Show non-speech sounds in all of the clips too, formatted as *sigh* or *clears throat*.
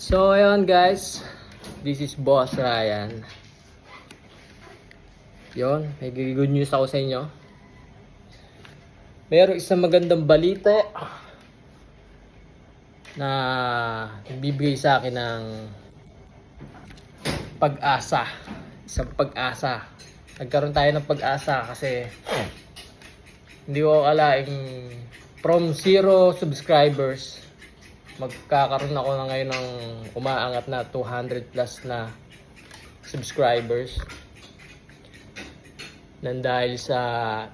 So, ayun guys. This is Boss Ryan. Yon, may good news ako sa inyo. Meron isang magandang balita na bibigay sa akin ng pag-asa. Isang pag-asa. Nagkaroon tayo ng pag-asa kasi hindi ko akalaing from zero subscribers magkakaroon ako na ngayon ng umaangat na 200 plus na subscribers nang dahil sa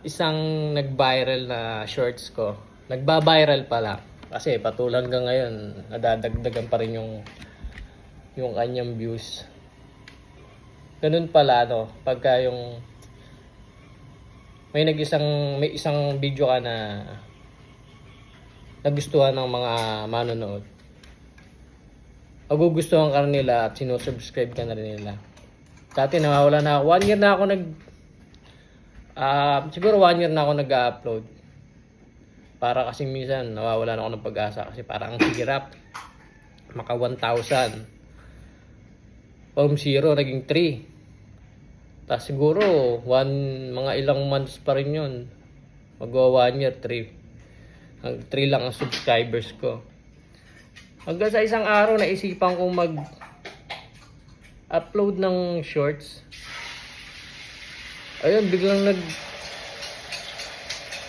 isang nag-viral na shorts ko. Nagba-viral pala. Kasi patulang hanggang ngayon, nadadagdagan pa rin yung yung kanyang views. Ganun pala, no? Pagka yung may nag-isang may isang video ka na nagustuhan ng mga manonood. Magugustuhan ka nila at sinusubscribe ka na rin nila. Dati nawawala na ako. One year na ako nag... ah siguro one year na ako nag-upload. Para kasi minsan nawawala na ako ng pag-asa kasi parang ang hirap. Maka 1,000. From zero, naging 3. Tapos siguro, one, mga ilang months pa rin yun. Magwa one year, 3. Ang 3 lang ang subscribers ko. Hanggang sa isang araw, naisipan kong mag upload ng shorts. Ayun, biglang nag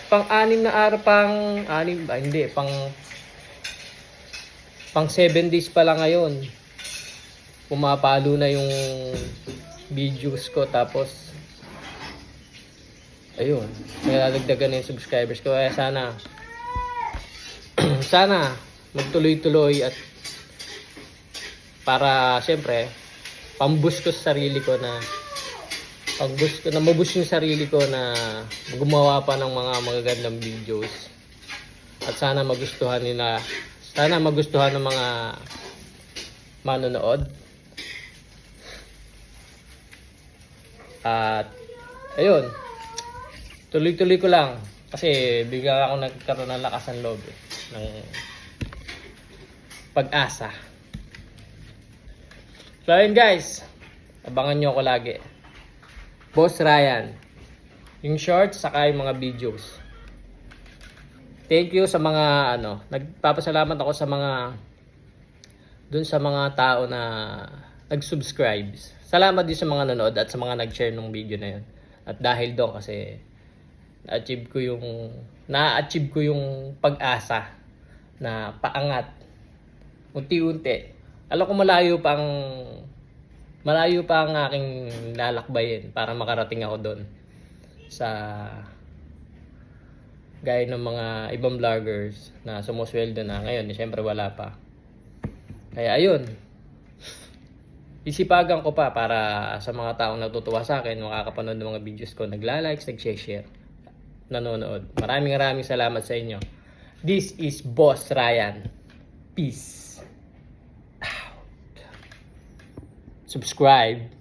pang anim na araw, pang anim ba? Hindi, pang pang 7 days pa lang ngayon. Pumapalo na yung videos ko tapos ayun, nalalagdagan na yung subscribers ko. Kaya sana *clears throat* sana magtuloy-tuloy at para siyempre pambus ko sa sarili ko na pambus ko na mabus yung sarili ko na gumawa pa ng mga magagandang videos. At sana magustuhan nila sana magustuhan ng mga manonood. At ayun tuloy-tuloy ko lang kasi bigla ako nagkaroon ng lakas ng loob eh, ng pag-asa. So ayun guys, abangan nyo ako lagi. Boss Ryan, yung shorts saka yung mga videos. Thank you sa mga ano, nagpapasalamat ako sa mga dun sa mga tao na nag-subscribe. Salamat din sa mga nanood at sa mga nag-share ng video na yun. At dahil doon kasi na-achieve ko yung na-achieve ko yung pag-asa na paangat unti-unti. Alam ko malayo pang malayo pa ang aking lalakbayin para makarating ako doon sa gaya ng mga ibang vloggers na sumusweldo na ngayon, eh, syempre wala pa. Kaya ayun, isipagan ko pa para sa mga taong natutuwa sa akin, makakapanood ng mga videos ko, nagla-likes, nag-share, nanonood. Maraming maraming salamat sa inyo. This is Boss Ryan. Peace. Out. Subscribe.